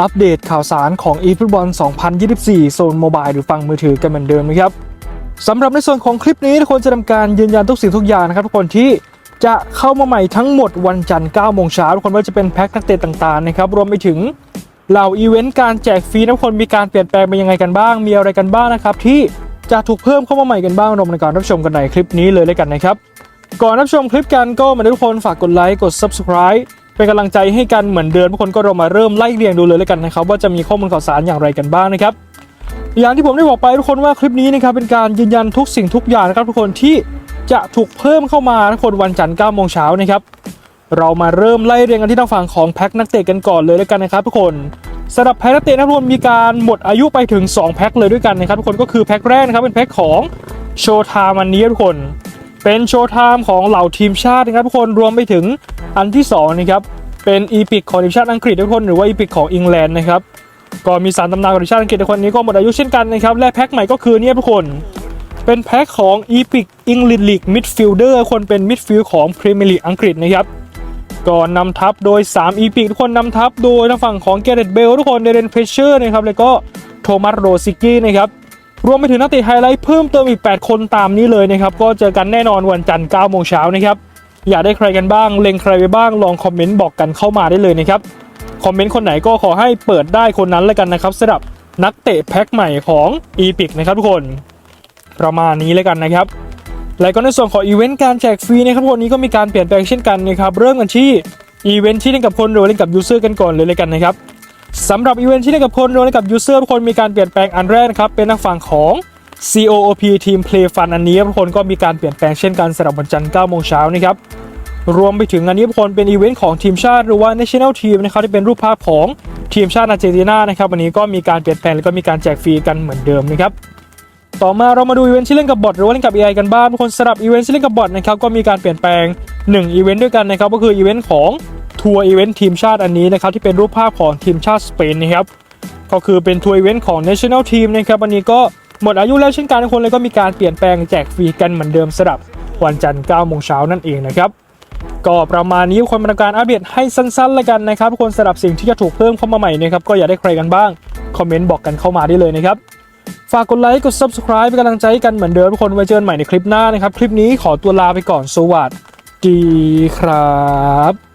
อัปเดตข่าวสารของ eFootball 2024 โซนโมบายหรือฟังมือถือกันเหมือนเดิมนะครับสำหรับในส่วนของคลิปนี้ทุกคนจะทำการยืนยันทุกสิ่งทุกอย่างนะครับทุกคนที่จะเข้ามาใหม่ทั้งหมดวันจันทร์9โมงเช้าทุกคนว่าจะเป็นแพ็คนักเตะต่างๆนะครับรวมไปถึงเหล่าอีเวนต์การแจกฟรีนะทุกคนมีการเปลี่ยนแปลงไปยังไงกันบ้าง มีอะไรกันบ้างนะครับที่จะถูกเพิ่มเข้ามาใหม่กันบ้างรวมในการรับชมกันในคลิปนี้เลยแล้วกันนะครับ ก่อนรับชมคลิปกันก็มาทุกคนฝากกดไลค์กด subscribe เป็นกำลังใจให้กันเหมือนเดิมทุกคนก็เรามาเริ่มไล่เรียงดูเลยแล้วกันนะครับว่าจะมีข้อมูลข่าวสารอย่างไรกันบ้างนะครับอย่างที่ผมได้บอกไปทุกคนว่าคลิปนี้นะครับเป็นการยืนยันทุกสิ่งทุกอย่างนะครับทุกคนที่จะถูกเพิ่มเข้ามาทุกคนวันจันทร์9โมงเช้านะครับเรามาเริ่มไล่เรียงกันที่ทางฝั่งของแพ็คนักเตะกันก่อนเลยแล้วกันนะครับทุกคนสำหรับแพ็คนักเตะนะทุกคนมีการหมดอายุไปถึง 2 แพ็คเลยด้วยกันนะครับทุกคนก็คือแพ็คแรกนะครับเป็นแพ็คของโชว์ไทม์อันนี้ทุกคน เป็นโชว์ไทม์ของเหล่าทีมชาตินะครับทุกคนรวมไปถึง อันที่2นะครับเป็นอีพิกของทีมชาติอังกฤษทุกคนหรือว่าอีพิกของอังกฤษนะครับก็มีสารตำนานของทีมชาติอังกฤษในคนนี้ก็หมดอายุเช่นกันนะครับและแพ็คใหม่ก็คือเนี่ยทุกคนเป็นแพ็คของ Epic English League Midfielder คนเป็นมิดฟิลด์ของ Premier League อังกฤษนะครับก่อนนำทัพโดย3 Epic ทุกคนนำทัพโดยทางฝั่งของเกเรตเบลทุกคนเดเรนเพเชอร์นะครับแล้วก็โทมัสโรซิกี้นะครับรวมไปถึงนักเตะไฮไลท์เพิ่มเติมอีก 8 คนตามนี้เลยนะครับก็เจอกันแน่นอนวันจันทร์9โมงเช้านะครับ อยากได้ใครกันบ้าง เล็งใครไปบ้าง ลองคอมเมนต์บอกกันเข้ามาได้เลยนะครับ คอมเมนต์คนไหนก็ขอให้เปิดได้คนนั้นเลยกันนะครับสำหรับนักเตะแพ็คใหม่ของ e p i c นะครับทุกคน ประมาณนี้เลยกันนะครับ และก็ในส่วนของอีเวนต์การแจกฟรีนะครับวันนี้ก็มีการเปลี่ยนแปลงเช่นกันนะครับเริ่มกันที่อีเวนต์ที่เล่นกับคนหรือเล่นกับยูเซอร์กันก่อนเลยเลยกันนะครับสำหรับอีเวนต์ที่เล่นกับคนหรือเล่นกับยูเซอร์ทุกคนมีการเปลี่ยนแปลงอันแรกนะครับเป็นทางฝั่งของ COOP Team Play Fun อันนี้ทุกคนก็มีการเปลี่ยนแปลงเช่นกันสำหรับวันจันทร์9โมงเช้านะครับ รวมไปถึงอันนี้ทุกคนเป็นอีเวนต์ของทีมชาติหรือว่า National Team นะครับที่เป็นรูปภาพของทีมชาติอาร์เจนตินานะครับวันนี้ก็มีการเปลี่ยนแปลงแล้วก็มีการแจกฟรีกันเหมือนเดิมนะครับต่อมาเรามาดูอีเวนต์ที่เล่นกับบอทหรือว่าเล่นกับ AI กันบ้างทุกคนสำหรับอีเวนต์ที่เล่นกับบอทนะครับก็มีการเปลี่ยนแปลง1อีเวนต์ด้วยกันนะครับก็คืออีเวนต์ของทัวร์อีเวนต์ทีมชาติอันนี้นะครับที่เป็นรูปภาพของทีมชาติสเปนนะครับก็คือเป็นทัวร์อีเวนต์ของ National Team นะครับอันนี้ก็หมดอายุแล้วเช่นกันทุกคนเลยก็มีการเปลี่ยนแปลงแจกฟรีกันเหมือนเดิมสำหรับวันจันทร์9โมงเช้านั่นเองนะครับ ก็ประมาณนี้คนมาทำการอัปเดตให้สั้นๆแลยกันนะครับทุกคนสำหรับสิ่งที่จะถูกเพิ่มเข้ามาใหม่นะครับก็อยากได้ใครกันบ้าง คอมเมนต์บอกกันเข้ามาได้เลยนะครับ ฝากกดไลค์กด subscribe เป็นกำลังใจให้กันเหมือนเดิมทุกคนไว้เจอกันใหม่ในคลิปหน้านะครับ คลิปนี้ขอตัวลาไปก่อนสวัสดีครับ